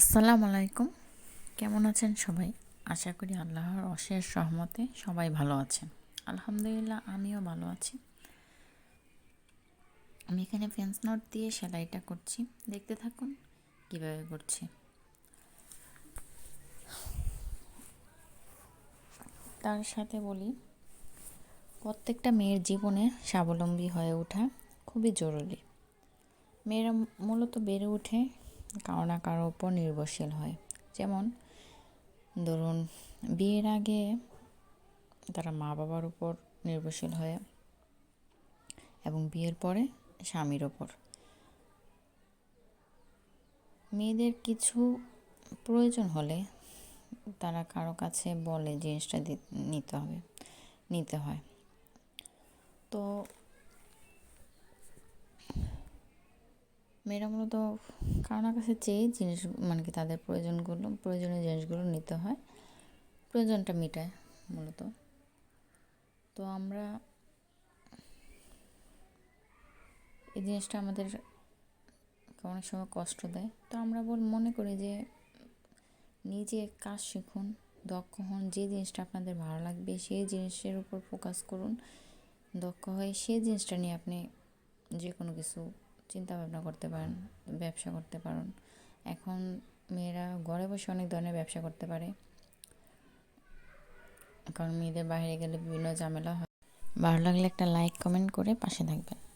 আসসালামু আলাইকুম। কেমন আছেন সবাই? আশা করি আল্লাহর অশেষ সহমতে সবাই ভালো আছেন। আলহামদুলিল্লাহ, আমিও ভালো আছি। আমি এখানে ফেন্স নট দিয়ে সেলাইটা করছি। দেখতে থাকুন কীভাবে করছি। তার সাথে বলি, প্রত্যেকটা মেয়ের জীবনে স্বাবলম্বী হয়ে ওঠা খুবই জরুরি। মেয়েরা মূলত বেড়ে ওঠে কারও না কারও উপর নির্ভরশীল হয়। যেমন, ধরুন, বিয়ের আগে তারা মা বাবার উপর নির্ভরশীল হয় এবং বিয়ের পরে স্বামীর ওপর মেয়েদের কিছু প্রয়োজন হলে তারা কারও কাছে বলে জিনিসটা নিতে হবে, নিতে হয়। তো মেয়েরা মূলত কারোর কাছে চেয়ে জিনিস মানে কি তাদের প্রয়োজনগুলো, প্রয়োজনীয় জিনিসগুলো নিতে হয়, প্রয়োজনটা মেটায় মূলত। তো আমরা এই জিনিসটা আমাদের অনেক সময় কষ্ট দেয়। তো আমরা বল মনে করি যে নিজে কাজ শিখুন, দক্ষ হন, যে জিনিসটা আপনাদের ভালো লাগবে সেই জিনিসের উপর ফোকাস করুন। দক্ষ হয়ে সেই জিনিসটা নিয়ে আপনি যে কোনো কিছু চিন্তা ভাবনা করতে পারেন, ব্যবসা করতে পারেন। এখন মেয়েরা ঘরে বসে অনেক ধরনের ব্যবসা করতে পারে। কারণ মেয়েদের বাইরে গেলে বিভিন্ন ঝামেলা হয়। ভালো লাগলে একটা লাইক কমেন্ট করে পাশে থাকবেন।